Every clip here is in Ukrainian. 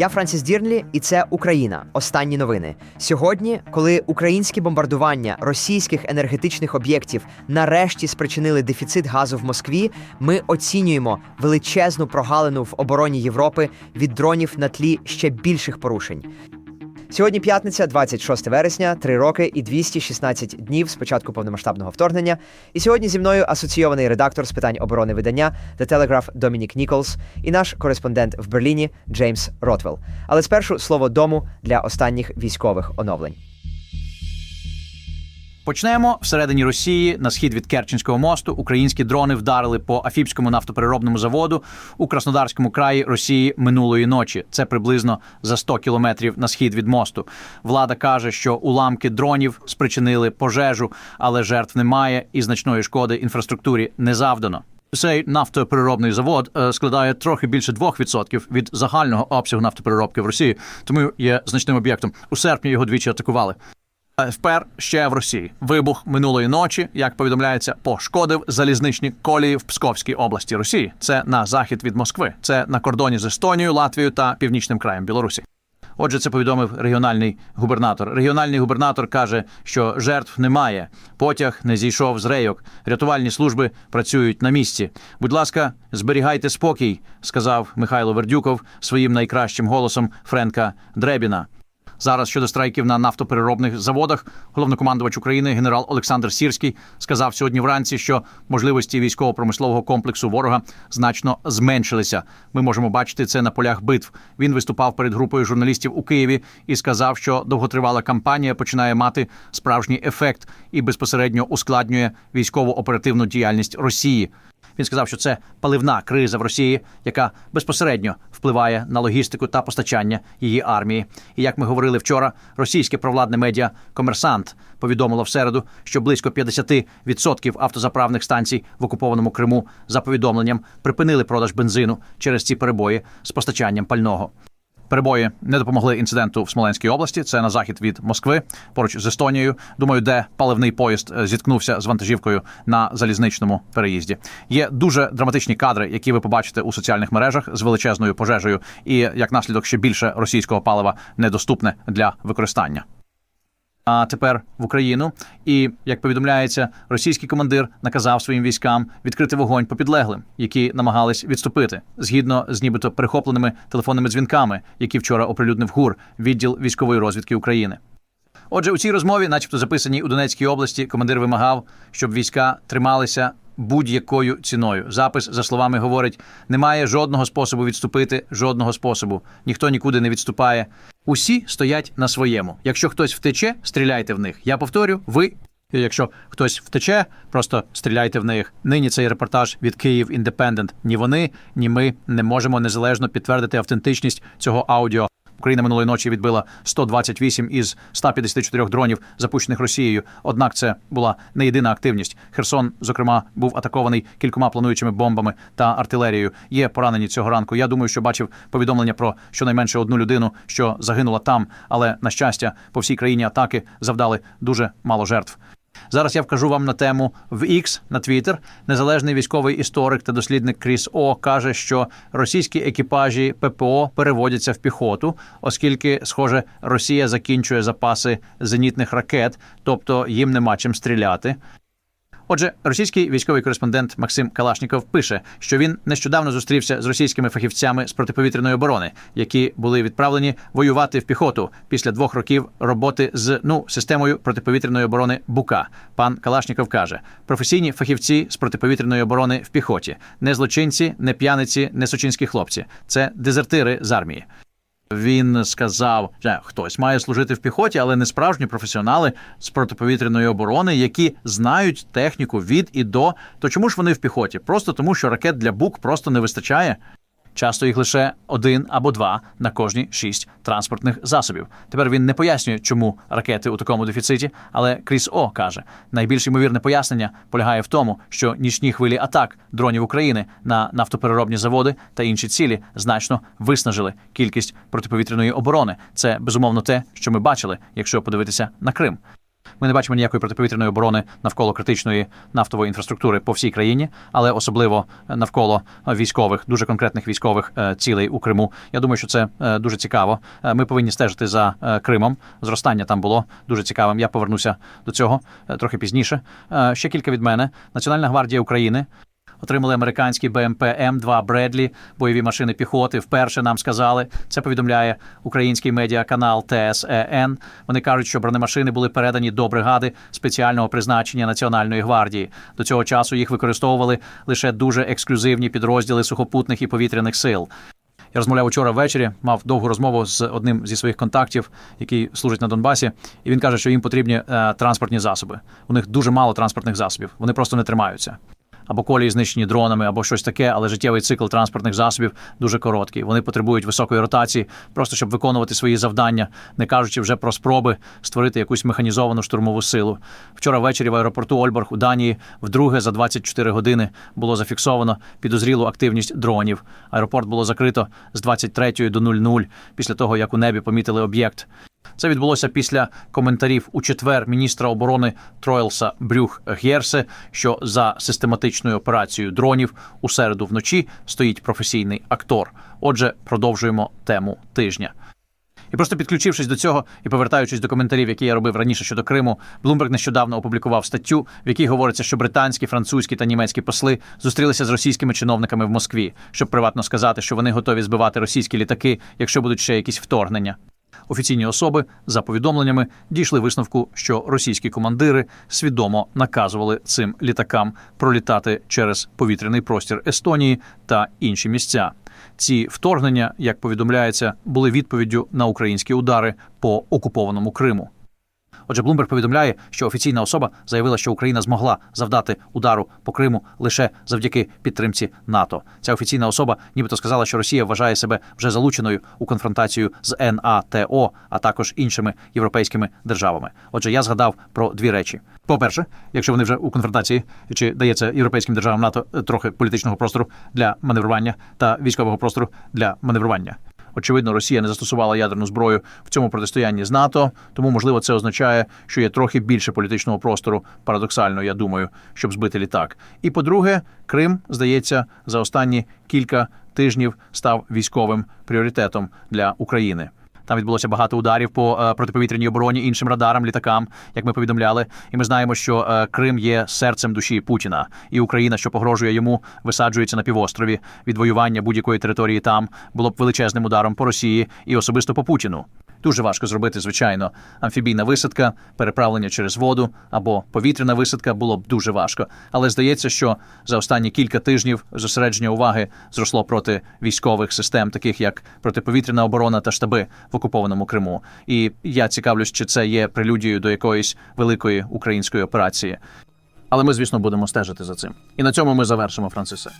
Я Франсіс Дірнлі, і це Україна. Останні новини. Сьогодні, коли українські бомбардування російських енергетичних об'єктів нарешті спричинили дефіцит газу в Москві, ми оцінюємо величезну прогалину в обороні Європи від дронів на тлі ще більших порушень. Сьогодні п'ятниця, 26 вересня, 3 роки і 216 днів з початку повномасштабного вторгнення. І сьогодні зі мною асоційований редактор з питань оборони видання The Telegraph Домінік Ніколс і наш кореспондент в Берліні Джеймс Ротвелл. Але спершу слово дому для останніх військових оновлень. Почнемо всередині Росії на схід від Керченського мосту. Українські дрони вдарили по Афіпському нафтопереробному заводу у Краснодарському краї Росії минулої ночі. Це приблизно за 100 кілометрів на схід від мосту. Влада каже, що уламки дронів спричинили пожежу, але жертв немає і значної шкоди інфраструктурі не завдано. Цей нафтопереробний завод е, складає трохи більше 2% від загального обсягу нафтопереробки в Росії, тому є значним об'єктом. У серпні його двічі атакували. Впер ще в Росії вибух минулої ночі, як повідомляється, пошкодив залізничні колії в Псковській області Росії. Це на захід від Москви. Це на кордоні з Естонією, Латвією та північним краєм Білорусі. Отже, це повідомив регіональний губернатор. Регіональний губернатор каже, що жертв немає. Потяг не зійшов з рейок. Рятувальні служби працюють на місці. Будь ласка, зберігайте спокій, сказав Михайло Вердюков своїм найкращим голосом Френка Дребіна. Зараз щодо страйків на нафтопереробних заводах, головнокомандувач України генерал Олександр Сірський сказав сьогодні вранці, що можливості військово-промислового комплексу ворога значно зменшилися. Ми можемо бачити це на полях битв. Він виступав перед групою журналістів у Києві і сказав, що довготривала кампанія починає мати справжній ефект і безпосередньо ускладнює військово-оперативну діяльність Росії. Він сказав, що це паливна криза в Росії, яка безпосередньо впливає на логістику та постачання її армії. І як ми говорили вчора, російське провладне медіа Комерсант повідомило в середу, що близько 50% автозаправних станцій в окупованому Криму за повідомленням припинили продаж бензину через ці перебої з постачанням пального. Перебої не допомогли інциденту в Смоленській області. Це на захід від Москви, поруч з Естонією. Думаю, де паливний поїзд е, зіткнувся з вантажівкою на залізничному переїзді. Є дуже драматичні кадри, які ви побачите у соціальних мережах з величезною пожежею, і як наслідок ще більше російського палива недоступне для використання. А тепер в Україну, і як повідомляється, російський командир наказав своїм військам відкрити вогонь по підлеглим, які намагались відступити, згідно з нібито перехопленими телефонними дзвінками, які вчора оприлюднив ГУР, відділ військової розвідки України. Отже, у цій розмові, начебто записаній у Донецькій області, командир вимагав, щоб війська трималися будь-якою ціною. Запис, за словами, говорить: немає жодного способу відступити, жодного способу. Ніхто нікуди не відступає. Усі стоять на своєму. Якщо хтось втече, стріляйте в них. Я повторю, ви. І Якщо хтось втече, просто стріляйте в них. Нині цей репортаж від Київ Індепендент. Ні вони, ні ми не можемо незалежно підтвердити автентичність цього аудіо. Україна минулої ночі відбила 128 із 154 дронів, запущених Росією. Однак це була не єдина активність. Херсон, зокрема, був атакований кількома плануючими бомбами та артилерією. Є поранені цього ранку. Я думаю, що бачив повідомлення про щонайменше одну людину, що загинула там. Але на щастя, по всій країні атаки завдали дуже мало жертв. Зараз я вкажу вам на тему в X на Twitter. Незалежний військовий історик та дослідник Кріс О каже, що російські екіпажі ППО переводяться в піхоту, оскільки, схоже, Росія закінчує запаси зенітних ракет, тобто їм нема чим стріляти. Отже, російський військовий кореспондент Максим Калашніков пише, що він нещодавно зустрівся з російськими фахівцями з протиповітряної оборони, які були відправлені воювати в піхоту після двох років роботи з ну системою протиповітряної оборони Бука. Пан Калашніков каже: професійні фахівці з протиповітряної оборони в піхоті, не злочинці, не п'яниці, не сочинські хлопці. Це дезертири з армії. Він сказав, що хтось має служити в піхоті, але не справжні професіонали з протиповітряної оборони, які знають техніку від і до. То чому ж вони в піхоті? Просто тому, що ракет для бук просто не вистачає. Часто їх лише один або два на кожні шість транспортних засобів. Тепер він не пояснює, чому ракети у такому дефіциті, але Кріс О каже: найбільш ймовірне пояснення полягає в тому, що нічні хвилі атак дронів України на нафтопереробні заводи та інші цілі значно виснажили кількість протиповітряної оборони. Це безумовно те, що ми бачили, якщо подивитися на Крим. Ми не бачимо ніякої протиповітряної оборони навколо критичної нафтової інфраструктури по всій країні, але особливо е, навколо е, військових, дуже конкретних військових е, цілей у Криму. Я думаю, що це дуже цікаво. Ми повинні стежити за Кримом. Зростання там було дуже цікавим. Я повернуся до цього трохи пізніше. Ще кілька від мене. Національна гвардія України Отримали американські БМП М2 Бредлі, бойові машини піхоти. Вперше нам сказали. Це повідомляє український медіаканал ТСЕН. Вони кажуть, що бронемашини були передані до бригади спеціального призначення Національної гвардії. До цього часу їх використовували лише дуже ексклюзивні підрозділи сухопутних і повітряних сил. Я розмовляв учора ввечері, мав довгу розмову з одним зі своїх контактів, який служить на Донбасі, і він каже, що їм потрібні е, транспортні засоби. У них дуже мало транспортних засобів. Вони просто не тримаються. Або колії знищені дронами, або щось таке, але життєвий цикл транспортних засобів дуже короткий. Вони потребують високої ротації, просто щоб виконувати свої завдання, не кажучи вже про спроби створити якусь механізовану штурмову силу. Вчора ввечері в аеропорту Ольборг у Данії вдруге за 24 години було зафіксовано підозрілу активність дронів. Аеропорт було закрито з 23 до 00 після того, як у небі помітили об'єкт. Це відбулося після коментарів у четвер міністра оборони Тройлса Брюх Гєрсе, що за систематичною операцією дронів у середу вночі стоїть професійний актор. Отже, продовжуємо тему тижня. І просто підключившись до цього і повертаючись до коментарів, які я робив раніше щодо Криму, Блумберг нещодавно опублікував статтю, в якій говориться, що британські, французькі та німецькі посли зустрілися з російськими чиновниками в Москві, щоб приватно сказати, що вони готові збивати російські літаки, якщо будуть ще якісь вторгнення. Офіційні особи за повідомленнями дійшли висновку, що російські командири свідомо наказували цим літакам пролітати через повітряний простір Естонії та інші місця. Ці вторгнення, як повідомляється, були відповіддю на українські удари по окупованому Криму. Отже, Блумберг повідомляє, що офіційна особа заявила, що Україна змогла завдати удару по Криму лише завдяки підтримці НАТО. Ця офіційна особа нібито сказала, що Росія вважає себе вже залученою у конфронтацію з НАТО, а також іншими європейськими державами. Отже, я згадав про дві речі. По-перше, якщо вони вже у конфронтації, чи дається європейським державам НАТО трохи політичного простору для маневрування та військового простору для маневрування. Очевидно, Росія не застосувала ядерну зброю в цьому протистоянні з НАТО, тому можливо це означає, що є трохи більше політичного простору, парадоксально, я думаю, щоб збити літак. І по-друге, Крим, здається, за останні кілька тижнів став військовим пріоритетом для України. Там відбулося багато ударів по е, протиповітряній обороні іншим радарам, літакам, як ми повідомляли. І ми знаємо, що е, Крим є серцем душі Путіна, і Україна, що погрожує йому, висаджується на півострові. Відвоювання будь-якої території там було б величезним ударом по Росії і особисто по Путіну. Дуже важко зробити, звичайно, амфібійна висадка, переправлення через воду або повітряна висадка було б дуже важко. Але здається, що за останні кілька тижнів зосередження уваги зросло проти військових систем, таких як протиповітряна оборона та штаби в окупованому Криму. І я цікавлюсь, чи це є прелюдією до якоїсь великої української операції. Але ми, звісно, будемо стежити за цим. І на цьому ми завершимо, Францисе.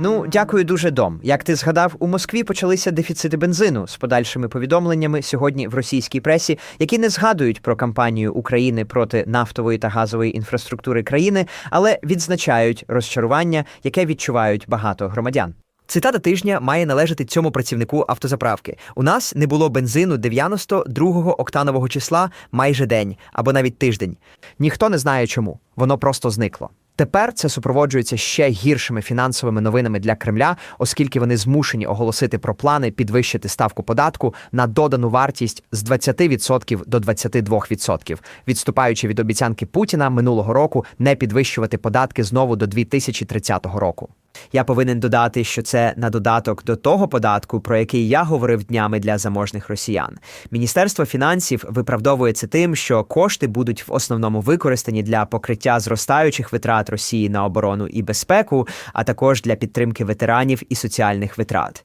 Ну, дякую дуже, Дом. Як ти згадав, у Москві почалися дефіцити бензину з подальшими повідомленнями сьогодні в російській пресі, які не згадують про кампанію України проти нафтової та газової інфраструктури країни, але відзначають розчарування, яке відчувають багато громадян. Цитата тижня має належати цьому працівнику автозаправки. У нас не було бензину 92-го октанового числа майже день або навіть тиждень. Ніхто не знає чому. Воно просто зникло. Тепер це супроводжується ще гіршими фінансовими новинами для Кремля, оскільки вони змушені оголосити про плани підвищити ставку податку на додану вартість з 20% до 22%, відступаючи від обіцянки Путіна минулого року не підвищувати податки знову до 2030 року. Я повинен додати, що це на додаток до того податку, про який я говорив днями для заможних росіян. Міністерство фінансів виправдовує це тим, що кошти будуть в основному використані для покриття зростаючих витрат Росії на оборону і безпеку, а також для підтримки ветеранів і соціальних витрат.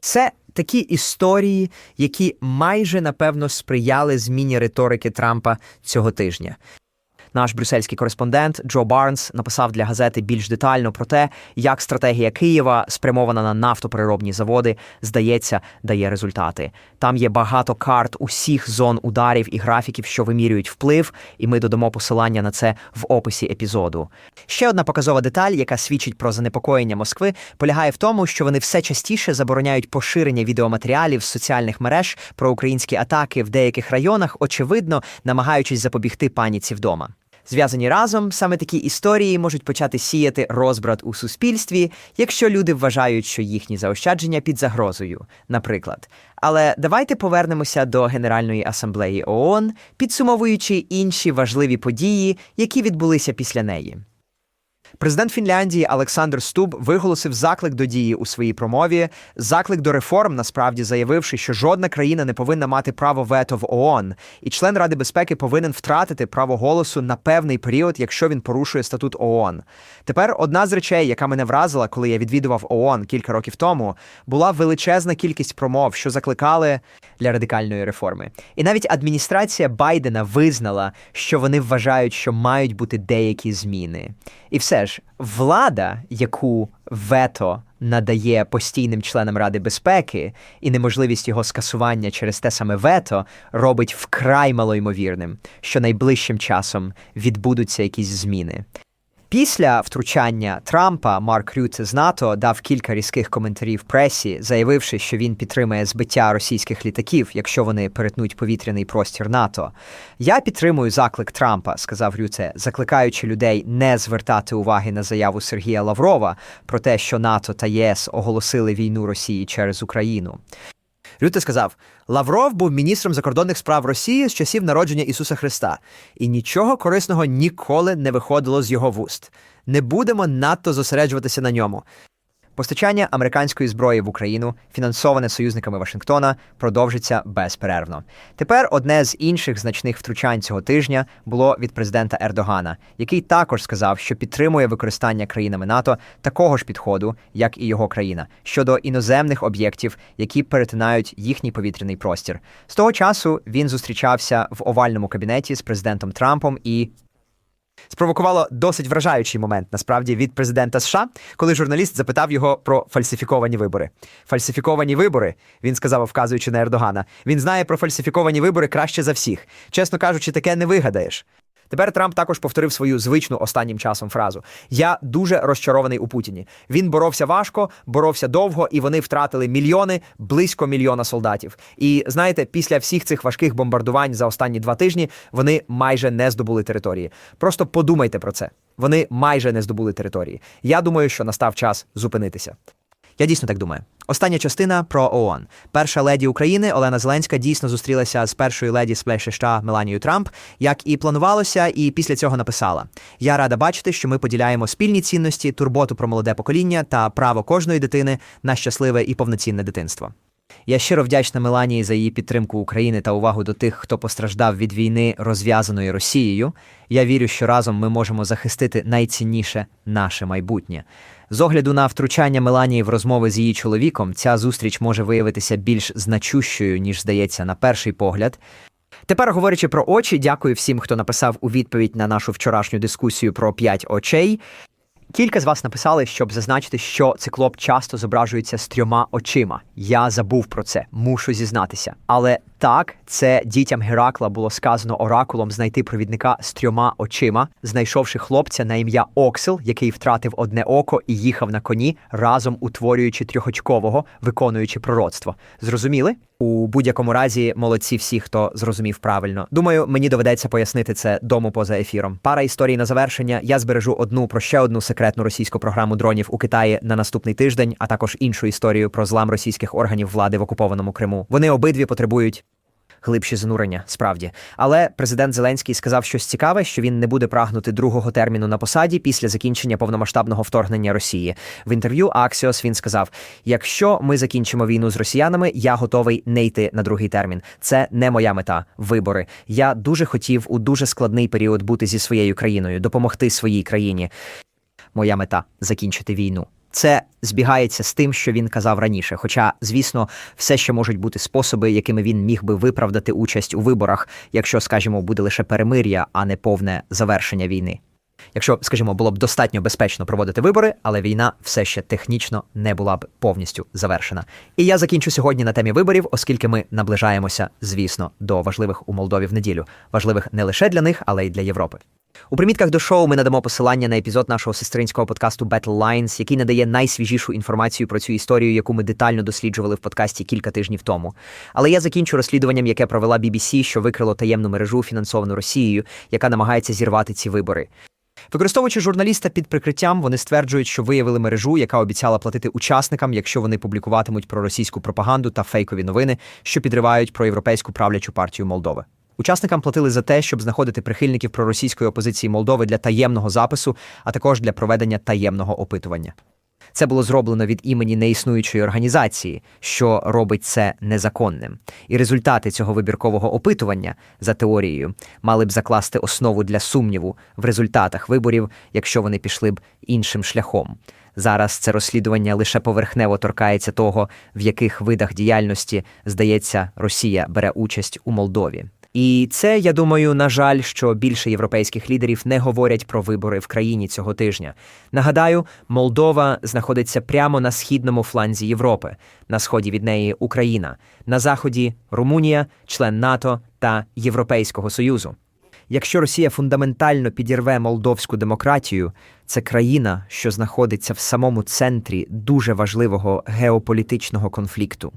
Це такі історії, які майже напевно сприяли зміні риторики Трампа цього тижня. Наш брюссельський кореспондент Джо Барнс написав для газети більш детально про те, як стратегія Києва, спрямована на нафтопереробні заводи, здається, дає результати. Там є багато карт усіх зон ударів і графіків, що вимірюють вплив, і ми додамо посилання на це в описі епізоду. Ще одна показова деталь, яка свідчить про занепокоєння Москви, полягає в тому, що вони все частіше забороняють поширення відеоматеріалів з соціальних мереж про українські атаки в деяких районах, очевидно, намагаючись запобігти паніці вдома. Зв'язані разом саме такі історії можуть почати сіяти розбрат у суспільстві, якщо люди вважають, що їхні заощадження під загрозою, наприклад. Але давайте повернемося до Генеральної асамблеї ООН, підсумовуючи інші важливі події, які відбулися після неї. Президент Фінляндії Олександр Стуб виголосив заклик до дії у своїй промові, заклик до реформ, насправді заявивши, що жодна країна не повинна мати право вето в ООН, і член Ради безпеки повинен втратити право голосу на певний період, якщо він порушує статут ООН. Тепер одна з речей, яка мене вразила, коли я відвідував ООН кілька років тому, була величезна кількість промов, що закликали для радикальної реформи. І навіть адміністрація Байдена визнала, що вони вважають, що мають бути деякі зміни. І все ж, влада, яку вето надає постійним членам Ради безпеки, і неможливість його скасування через те саме вето робить вкрай малоймовірним, що найближчим часом відбудуться якісь зміни. Після втручання Трампа Марк Рюте з НАТО дав кілька різких коментарів пресі, заявивши, що він підтримує збиття російських літаків, якщо вони перетнуть повітряний простір НАТО. Я підтримую заклик Трампа, сказав Рюте, закликаючи людей не звертати уваги на заяву Сергія Лаврова про те, що НАТО та ЄС оголосили війну Росії через Україну. Рюте сказав: Лавров був міністром закордонних справ Росії з часів народження Ісуса Христа, і нічого корисного ніколи не виходило з його вуст. Не будемо надто зосереджуватися на ньому. Постачання американської зброї в Україну, фінансоване союзниками Вашингтона, продовжиться безперервно. Тепер одне з інших значних втручань цього тижня було від президента Ердогана, який також сказав, що підтримує використання країнами НАТО такого ж підходу, як і його країна, щодо іноземних об'єктів, які перетинають їхній повітряний простір. З того часу він зустрічався в овальному кабінеті з президентом Трампом і спровокувало досить вражаючий момент насправді від президента США, коли журналіст запитав його про фальсифіковані вибори. Фальсифіковані вибори, він сказав, вказуючи на Ердогана. Він знає про фальсифіковані вибори краще за всіх. Чесно кажучи, таке не вигадаєш. Тепер Трамп також повторив свою звичну останнім часом фразу: Я дуже розчарований у Путіні. Він боровся важко, боровся довго, і вони втратили мільйони, близько мільйона солдатів. І знаєте, після всіх цих важких бомбардувань за останні два тижні вони майже не здобули території. Просто подумайте про це. Вони майже не здобули території. Я думаю, що настав час зупинитися. Я дійсно так думаю. Остання частина про ООН. Перша леді України Олена Зеленська дійсно зустрілася з першою леді США Меланією Трамп, як і планувалося, і після цього написала: Я рада бачити, що ми поділяємо спільні цінності, турботу про молоде покоління та право кожної дитини на щасливе і повноцінне дитинство. Я щиро вдячна Меланії за її підтримку України та увагу до тих, хто постраждав від війни, розв'язаної Росією. Я вірю, що разом ми можемо захистити найцінніше наше майбутнє. З огляду на втручання Меланії в розмови з її чоловіком, ця зустріч може виявитися більш значущою, ніж здається на перший погляд. Тепер, говорячи про очі, дякую всім, хто написав у відповідь на нашу вчорашню дискусію про п'ять очей. Кілька з вас написали, щоб зазначити, що циклоп часто зображується з трьома очима. Я забув про це, мушу зізнатися. Але так, це дітям Геракла було сказано оракулом знайти провідника з трьома очима, знайшовши хлопця на ім'я Оксел, який втратив одне око і їхав на коні, разом утворюючи трьохочкового, виконуючи пророцтво. Зрозуміли? У будь-якому разі, молодці всі, хто зрозумів правильно. Думаю, мені доведеться пояснити це дому поза ефіром. Пара історій на завершення. Я збережу одну про ще одну секретну російську програму дронів у Китаї на наступний тиждень, а також іншу історію про злам російських органів влади в окупованому Криму. Вони обидві потребують. Глибші занурення, справді. Але президент Зеленський сказав щось цікаве, що він не буде прагнути другого терміну на посаді після закінчення повномасштабного вторгнення Росії. В інтерв'ю Аксіос він сказав: якщо ми закінчимо війну з росіянами, я готовий не йти на другий термін. Це не моя мета. Вибори. Я дуже хотів у дуже складний період бути зі своєю країною, допомогти своїй країні. Моя мета закінчити війну. Це збігається з тим, що він казав раніше. Хоча, звісно, все ще можуть бути способи, якими він міг би виправдати участь у виборах, якщо, скажімо, буде лише перемир'я, а не повне завершення війни. Якщо, скажімо, було б достатньо безпечно проводити вибори, але війна все ще технічно не була б повністю завершена. І я закінчу сьогодні на темі виборів, оскільки ми наближаємося, звісно, до важливих у Молдові в неділю, важливих не лише для них, але й для Європи. У примітках до шоу ми надамо посилання на епізод нашого сестринського подкасту Battle Lines, який надає найсвіжішу інформацію про цю історію, яку ми детально досліджували в подкасті кілька тижнів тому. Але я закінчу розслідуванням, яке провела BBC, що викрило таємну мережу, фінансовану Росією, яка намагається зірвати ці вибори. Використовуючи журналіста під прикриттям, вони стверджують, що виявили мережу, яка обіцяла платити учасникам, якщо вони публікуватимуть про російську пропаганду та фейкові новини, що підривають проєвропейську правлячу партію Молдови. Учасникам платили за те, щоб знаходити прихильників проросійської опозиції Молдови для таємного запису, а також для проведення таємного опитування. Це було зроблено від імені неіснуючої організації, що робить це незаконним. І результати цього вибіркового опитування, за теорією, мали б закласти основу для сумніву в результатах виборів, якщо вони пішли б іншим шляхом. Зараз це розслідування лише поверхнево торкається того, в яких видах діяльності, здається, Росія бере участь у Молдові. І це, я думаю, на жаль, що більше європейських лідерів не говорять про вибори в країні цього тижня. Нагадаю, Молдова знаходиться прямо на східному фланзі Європи, на сході від неї Україна, на заході Румунія, член НАТО та Європейського Союзу. Якщо Росія фундаментально підірве молдовську демократію, це країна, що знаходиться в самому центрі дуже важливого геополітичного конфлікту.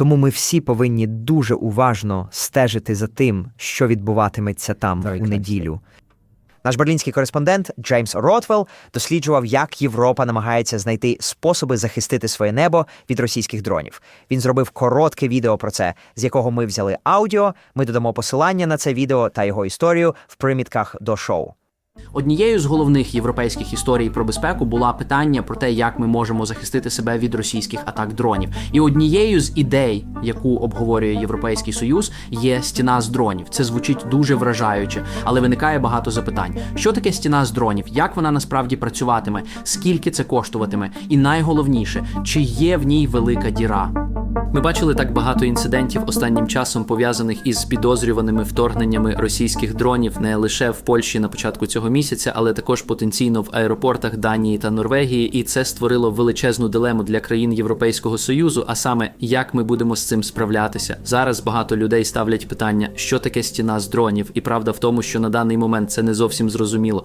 Тому ми всі повинні дуже уважно стежити за тим, що відбуватиметься там у неділю. Наш берлінський кореспондент Джеймс Ротвелл досліджував, як Європа намагається знайти способи захистити своє небо від російських дронів. Він зробив коротке відео про це, з якого ми взяли аудіо. Ми додамо посилання на це відео та його історію в примітках до шоу. Однією з головних європейських історій про безпеку була питання про те, як ми можемо захистити себе від російських атак дронів. І однією з ідей, яку обговорює Європейський Союз, є стіна з дронів. Це звучить дуже вражаюче, але виникає багато запитань: що таке стіна з дронів, як вона насправді працюватиме, скільки це коштуватиме, і найголовніше, чи є в ній велика діра. Ми бачили так багато інцидентів останнім часом пов'язаних із підозрюваними вторгненнями російських дронів не лише в Польщі на початку цього місяця, але також потенційно в аеропортах Данії та Норвегії. І це створило величезну дилему для країн Європейського союзу. А саме як ми будемо з цим справлятися. Зараз багато людей ставлять питання, що таке стіна з дронів, і правда в тому, що на даний момент це не зовсім зрозуміло.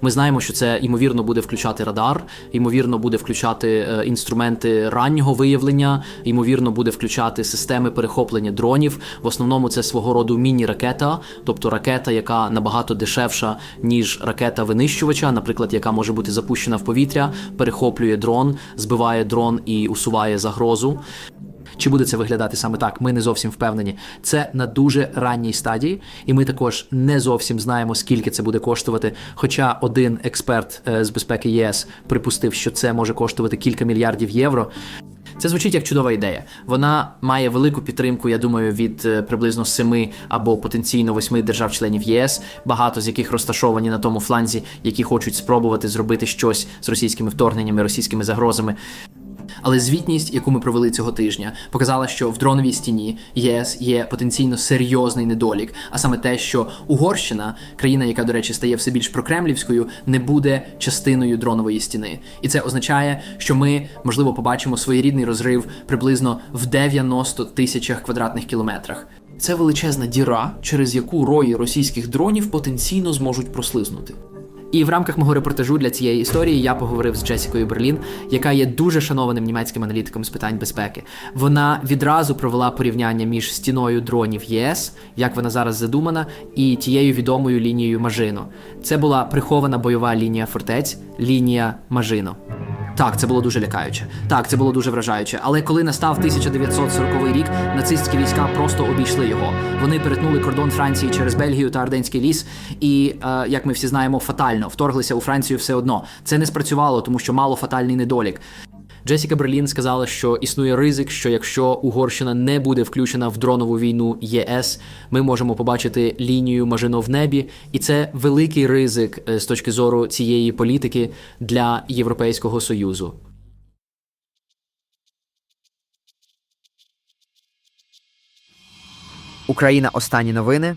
Ми знаємо, що це ймовірно буде включати радар, ймовірно буде включати е, інструменти раннього виявлення, ймовірно буде включати системи перехоплення дронів. В основному це свого роду міні-ракета, тобто ракета, яка набагато дешевша ніж ракета винищувача, наприклад, яка може бути запущена в повітря, перехоплює дрон, збиває дрон і усуває загрозу. Чи буде це виглядати саме так? Ми не зовсім впевнені. Це на дуже ранній стадії, і ми також не зовсім знаємо, скільки це буде коштувати. Хоча один експерт е, з безпеки ЄС припустив, що це може коштувати кілька мільярдів євро. Це звучить як чудова ідея. Вона має велику підтримку, я думаю, від е, приблизно семи або потенційно восьми держав-членів ЄС, багато з яких розташовані на тому фланзі, які хочуть спробувати зробити щось з російськими вторгненнями, російськими загрозами. Але звітність, яку ми провели цього тижня, показала, що в дроновій стіні ЄС є потенційно серйозний недолік, а саме те, що Угорщина, країна, яка, до речі, стає все більш прокремлівською, не буде частиною дронової стіни. І це означає, що ми можливо побачимо своєрідний розрив приблизно в 90 тисячах квадратних кілометрах. Це величезна діра, через яку рої російських дронів потенційно зможуть прослизнути. І в рамках мого репортажу для цієї історії я поговорив з Джесікою Берлін, яка є дуже шанованим німецьким аналітиком з питань безпеки. Вона відразу провела порівняння між стіною дронів ЄС, як вона зараз задумана, і тією відомою лінією Мажино. Це була прихована бойова лінія фортець, лінія Мажино. Так, це було дуже лякаюче. Так, це було дуже вражаюче. Але коли настав 1940 рік, нацистські війська просто обійшли його. Вони перетнули кордон Франції через Бельгію та Арденський ліс, і, е, як ми всі знаємо, фатально вторглися у Францію все одно. Це не спрацювало, тому що мало фатальний недолік. Джесіка Берлін сказала, що існує ризик, що якщо Угорщина не буде включена в дронову війну ЄС, ми можемо побачити лінію Мажино в небі, і це великий ризик е, з точки зору цієї політики для Європейського союзу. Україна. Останні новини